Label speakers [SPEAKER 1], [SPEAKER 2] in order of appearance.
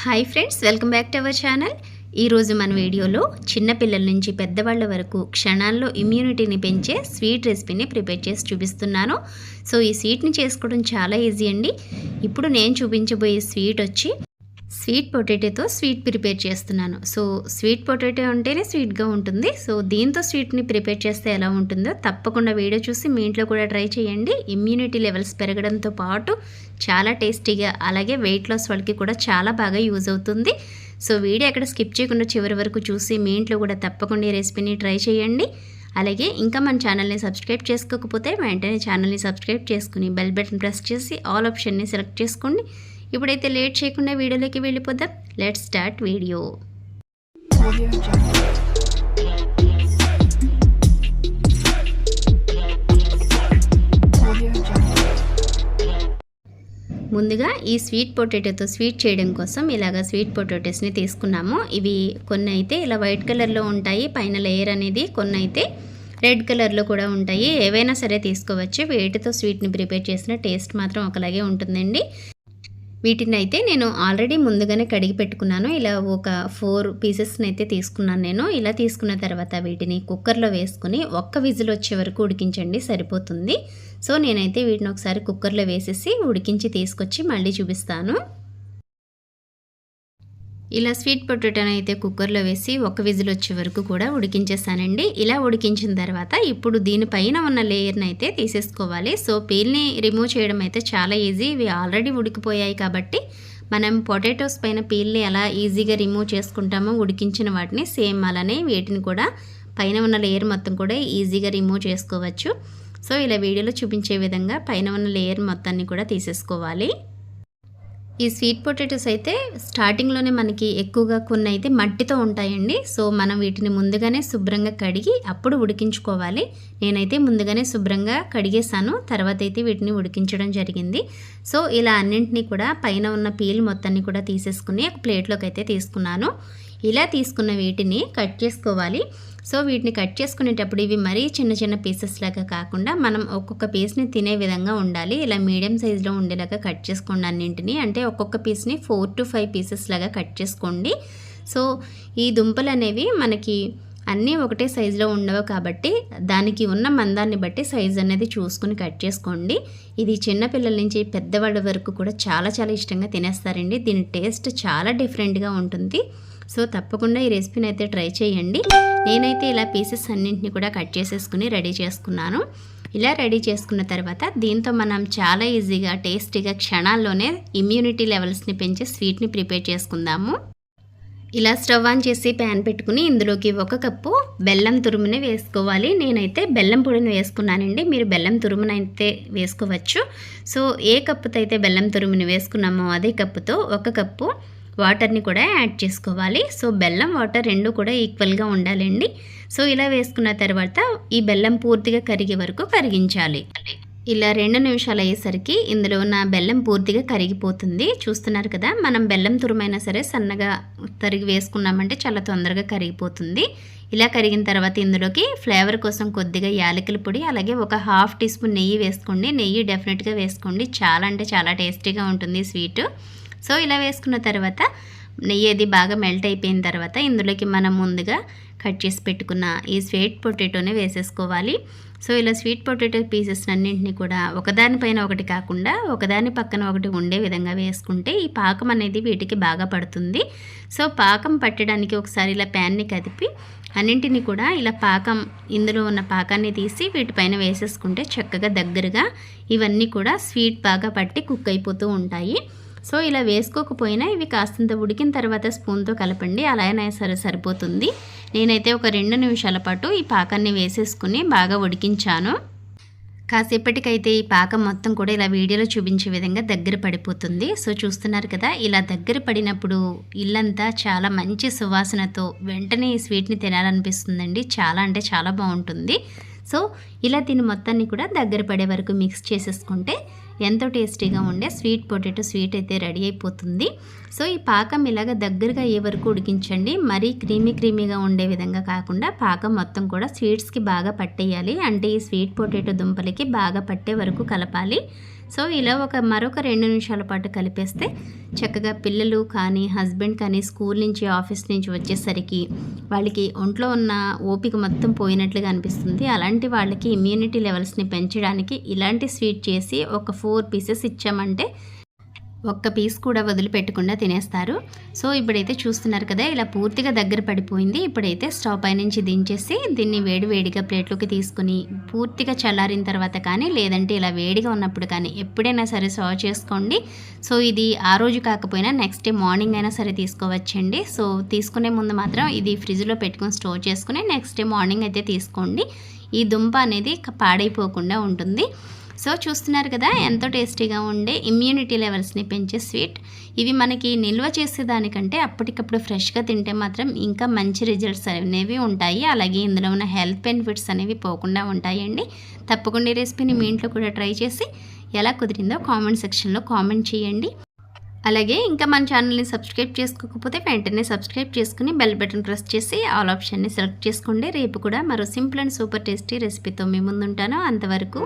[SPEAKER 1] Hi friends welcome back to our channel ఈరోజు మన వీడియోలో చిన్నపిల్లల నుంచి పెద్దవాళ్ళ వరకు క్షణాల్లో ఇమ్యూనిటీని పెంచే స్వీట్ రెసిపీని ప్రిపేర్ చేసి చూపిస్తున్నాను. సో ఈ స్వీట్ని చేసుకోవడం చాలా ఈజీ అండి. ఇప్పుడు నేను చూపించబోయే స్వీట్ వచ్చి స్వీట్ పొటాటోతో స్వీట్ ప్రిపేర్ చేస్తున్నాను. సో స్వీట్ పొటాటో ఉంటేనే స్వీట్గా ఉంటుంది. సో దీంతో స్వీట్ని ప్రిపేర్ చేస్తే ఎలా ఉంటుందో తప్పకుండా వీడియో చూసి మీ ఇంట్లో కూడా ట్రై చేయండి. ఇమ్యూనిటీ లెవెల్స్ పెరగడంతో పాటు చాలా టేస్టీగా అలాగే వెయిట్ లాస్ వాళ్ళకి కూడా చాలా బాగా యూజ్ అవుతుంది. సో వీడియో ఎక్కడ స్కిప్ చేయకుండా చివరి వరకు చూసి మీ ఇంట్లో కూడా తప్పకుండా ఈ రెసిపీని ట్రై చేయండి. అలాగే ఇంకా మన ఛానల్ని సబ్స్క్రైబ్ చేసుకోకపోతే వెంటనే ఛానల్ని సబ్స్క్రైబ్ చేసుకుని బెల్ బటన్ ప్రెస్ చేసి ఆల్ ఆప్షన్ని సెలెక్ట్ చేసుకోండి. ఇప్పుడైతే లేట్ చేయకుండా వీడియోలోకి వెళ్ళిపోదాం. లెట్ స్టార్ట్ వీడియో ముందుగా ఈ స్వీట్ పొటాటోతో స్వీట్ చేయడం కోసం ఇలాగ స్వీట్ పొటాటోస్ని తీసుకున్నాము. ఇవి కొన్ని అయితే ఇలా వైట్ కలర్లో ఉంటాయి. పైన లేయర్ అనేది కొన్ని అయితే రెడ్ కలర్లో కూడా ఉంటాయి. ఏవైనా సరే తీసుకోవచ్చు. వేటితో స్వీట్ని ప్రిపేర్ చేసిన టేస్ట్ మాత్రం ఒకలాగే ఉంటుందండి. వీటిని అయితే నేను ఆల్రెడీ ముందుగానే కడిగి పెట్టుకున్నాను. ఇలా ఒక ఫోర్ పీసెస్ని అయితే తీసుకున్నాను నేను. ఇలా తీసుకున్న తర్వాత వీటిని కుక్కర్లో వేసుకుని ఒక్క విజిల్ వచ్చే వరకు ఉడికించండి సరిపోతుంది. సో నేనైతే వీటిని ఒకసారి కుక్కర్లో వేసేసి ఉడికించి తీసుకొచ్చి మళ్ళీ చూపిస్తాను. ఇలా స్వీట్ పొటాటోని అయితే కుక్కర్లో వేసి ఒక విజిల్ వచ్చే వరకు కూడా ఉడికించేసానండి ఇలా ఉడికించిన తర్వాత ఇప్పుడు దీనిపైన ఉన్న లేయర్ని అయితే తీసేసుకోవాలి. సో పీల్ని రిమూవ్ చేయడం అయితే చాలా ఈజీ ఇవి ఆల్రెడీ ఉడికిపోయాయి కాబట్టి మనం పొటాటోస్ పైన పీల్ని ఎలా ఈజీగా రిమూవ్ చేసుకుంటామో ఉడికించిన వాటిని సేమ్ అలానే వీటిని కూడా పైన ఉన్న లేయర్ మొత్తం కూడా ఈజీగా రిమూవ్ చేసుకోవచ్చు. సో ఇలా వీడియోలో చూపించే విధంగా పైన ఉన్న లేయర్ మొత్తాన్ని కూడా తీసేసుకోవాలి. ఈ స్వీట్ పొటాటోస్ అయితే స్టార్టింగ్లోనే మనకి ఎక్కువగా కొన్ని అయితే మట్టితో ఉంటాయండి. సో మనం వీటిని ముందుగానే శుభ్రంగా కడిగి అప్పుడు ఉడికించుకోవాలి. నేనైతే ముందుగానే శుభ్రంగా కడిగేసాను తర్వాత అయితే వీటిని ఉడికించడం జరిగింది. సో ఇలా అన్నింటినీ కూడా పైన ఉన్న పీల్ మొత్తాన్ని కూడా తీసేసుకుని ఒక ప్లేట్లోకి అయితే తీసుకున్నాను. ఇలా తీసుకున్న వీటిని కట్ చేసుకోవాలి. సో వీటిని కట్ చేసుకునేటప్పుడు ఇవి మరీ చిన్న చిన్న పీసెస్ లాగా కాకుండా మనం ఒక్కొక్క పీస్ని తినే విధంగా ఉండాలి. ఇలా మీడియం సైజులో ఉండేలాగా కట్ చేసుకోండి అన్నింటిని. అంటే ఒక్కొక్క పీస్ని ఫోర్ టు ఫైవ్ పీసెస్ లాగా కట్ చేసుకోండి. సో ఈ దుంపలు అనేవి మనకి అన్నీ ఒకటే సైజులో ఉండవు కాబట్టి దానికి ఉన్న మందాన్ని బట్టి సైజు అనేది చూసుకుని కట్ చేసుకోండి. ఇది చిన్నపిల్లల నుంచి పెద్దవాళ్ళ వరకు కూడా చాలా చాలా ఇష్టంగా తినేస్తారండి. దీని టేస్ట్ చాలా డిఫరెంట్గా ఉంటుంది. సో తప్పకుండా ఈ రెసిపీని అయితే ట్రై చేయండి. నేనైతే ఇలా పీసెస్ అన్నింటిని కూడా కట్ చేసేసుకుని రెడీ చేసుకున్నాను. ఇలా రెడీ చేసుకున్న తర్వాత దీంతో మనం చాలా ఈజీగా టేస్టీగా క్షణాల్లోనే ఇమ్యూనిటీ లెవెల్స్ని పెంచే స్వీట్ని ప్రిపేర్ చేసుకుందాము. ఇలా స్టవ్ ఆన్ చేసి ప్యాన్ పెట్టుకుని ఇందులోకి ఒక కప్పు బెల్లం తురుముని వేసుకోవాలి. నేనైతే బెల్లం పొడిని వేసుకున్నానండి. మీరు బెల్లం తురుమునైతే అయితే వేసుకోవచ్చు. సో ఏ కప్పుతో అయితే బెల్లం తురుముని వేసుకున్నామో అదే కప్పుతో ఒక కప్పు వాటర్ని కూడా యాడ్ చేసుకోవాలి. సో బెల్లం వాటర్ రెండు కూడా ఈక్వల్గా ఉండాలండి. సో ఇలా వేసుకున్న తర్వాత ఈ బెల్లం పూర్తిగా కరిగే వరకు కరిగించాలి. ఇలా రెండు నిమిషాలు అయ్యేసరికి ఇందులో ఉన్న బెల్లం పూర్తిగా కరిగిపోతుంది. చూస్తున్నారు కదా మనం బెల్లం తురుమైనా సరే సన్నగా తరిగి వేసుకున్నామంటే చాలా తొందరగా కరిగిపోతుంది. ఇలా కరిగిన తర్వాత ఇందులోకి ఫ్లేవర్ కోసం కొద్దిగా యాలకుల పొడి అలాగే ఒక హాఫ్ టీ స్పూన్ నెయ్యి వేసుకోండి. నెయ్యి డెఫినెట్గా వేసుకోండి. చాలా అంటే చాలా టేస్టీగా ఉంటుంది స్వీట్. సో ఇలా వేసుకున్న తర్వాత నెయ్యి అది బాగా మెల్ట్ అయిపోయిన తర్వాత ఇందులోకి మనం ముందుగా కట్ చేసి పెట్టుకున్న ఈ స్వీట్ పొటాటోని వేసేసుకోవాలి. సో ఇలా స్వీట్ పొటాటో పీసెస్ అన్నింటినీ కూడా ఒకదానిపైన ఒకటి కాకుండా ఒకదాని పక్కన ఒకటి ఉండే విధంగా వేసుకుంటే ఈ పాకం అనేది వీటికి బాగా పడుతుంది. సో పాకం పట్టడానికి ఒకసారి ఇలా ప్యాన్ని కదిపి అన్నింటినీ కూడా ఇలా పాకం ఇందులో ఉన్న పాకాన్ని తీసి వీటిపైన వేసేసుకుంటే చక్కగా దగ్గరగా ఇవన్నీ కూడా స్వీట్ బాగా పట్టి కుక్ అయిపోతూ ఉంటాయి. సో ఇలా వేసుకోకపోయినా ఇవి కాస్తంత ఉడికిన తర్వాత స్పూన్తో కలపండి. అలాగే సరే సరిపోతుంది. నేనైతే ఒక రెండు నిమిషాల పాటు ఈ పాకాన్ని వేసేసుకుని బాగా ఉడికించాను. కాసేపటికైతే ఈ పాకం మొత్తం కూడా ఇలా వీడియోలో చూపించే విధంగా దగ్గర పడిపోతుంది. సో చూస్తున్నారు కదా ఇలా దగ్గర పడినప్పుడు ఇల్లంతా చాలా మంచి సువాసనతో వెంటనే ఈ స్వీట్ని తినాలనిపిస్తుందండి. చాలా అంటే చాలా బాగుంటుంది. సో ఇలా దీని మొత్తాన్ని కూడా దగ్గర పడే వరకు మిక్స్ చేసేసుకుంటే ఎంతో టేస్టీగా ఉండే స్వీట్ పొటాటో స్వీట్ అయితే రెడీ అయిపోతుంది. సో ఈ పాకం ఇలాగ దగ్గరగా అయ్యే వరకు ఉడికించండి. మరీ క్రీమీ క్రీమీగా ఉండే విధంగా కాకుండా పాకం మొత్తం కూడా స్వీట్స్కి బాగా పట్టేయాలి. అంటే ఈ స్వీట్ పొటాటో దుంపలకి బాగా పట్టే వరకు కలపాలి. సో ఇలా ఒక మరొక రెండు నిమిషాల పాటు కలిపేస్తే చక్కగా పిల్లలు కానీ హస్బెండ్ కానీ స్కూల్ నుంచి ఆఫీస్ నుంచి వచ్చేసరికి వాళ్ళకి ఒంట్లో ఉన్న ఓపిక మొత్తం పోయినట్లుగా అనిపిస్తుంది. అలాంటి వాళ్ళకి ఇమ్యూనిటీ లెవెల్స్ని పెంచడానికి ఇలాంటి స్వీట్ చేసి ఒక ఫోర్ పీసెస్ ఇచ్చామంటే ఒక్క పీస్ కూడా వదిలిపెట్టకుండా తినేస్తారు. సో ఇప్పుడైతే చూస్తున్నారు కదా ఇలా పూర్తిగా దగ్గర పడిపోయింది. ఇప్పుడైతే స్టవ్ పై నుంచి దించేసి దీన్ని వేడి వేడిగా ప్లేట్లోకి తీసుకుని పూర్తిగా చల్లారిన తర్వాత కానీ లేదంటే ఇలా వేడిగా ఉన్నప్పుడు కానీ ఎప్పుడైనా సరే సర్వ్ చేసుకోండి. సో ఇది ఆ రోజు కాకపోయినా నెక్స్ట్ డే మార్నింగ్ అయినా సరే తీసుకోవచ్చండి. సో తీసుకునే ముందు మాత్రం ఇది ఫ్రిడ్జ్లో పెట్టుకొని స్టోర్ చేసుకుని నెక్స్ట్ డే మార్నింగ్ అయితే తీసుకోండి. ఈ దుంప అనేది పాడైపోకుండా ఉంటుంది. సో చూస్తున్నారు కదా ఎంతో టేస్టీగా ఉండే ఇమ్యూనిటీ లెవెల్స్ని పెంచే స్వీట్ ఇవి మనకి నిల్వ చేసేదానికంటే అప్పటికప్పుడు ఫ్రెష్గా తింటే మాత్రం ఇంకా మంచి రిజల్ట్స్ అనేవి ఉంటాయి. అలాగే ఇందులో ఉన్న హెల్త్ బెనిఫిట్స్ అనేవి పోకుండా ఉంటాయండి. తప్పకుండా ఈ రెసిపీని మీ ఇంట్లో కూడా ట్రై చేసి ఎలా కుదిరిందో కామెంట్ సెక్షన్లో కామెంట్ చేయండి. అలాగే ఇంకా మన ఛానల్ని సబ్స్క్రైబ్ చేసుకోకపోతే వెంటనే సబ్స్క్రైబ్ చేసుకుని బెల్ బటన్ ప్రెస్ చేసి ఆల్ ఆప్షన్ని సెలెక్ట్ చేసుకోండి. రేపు కూడా మరో సింపుల్ అండ్ సూపర్ టేస్టీ రెసిపీతో మీ ముందుంటాను. అంతవరకు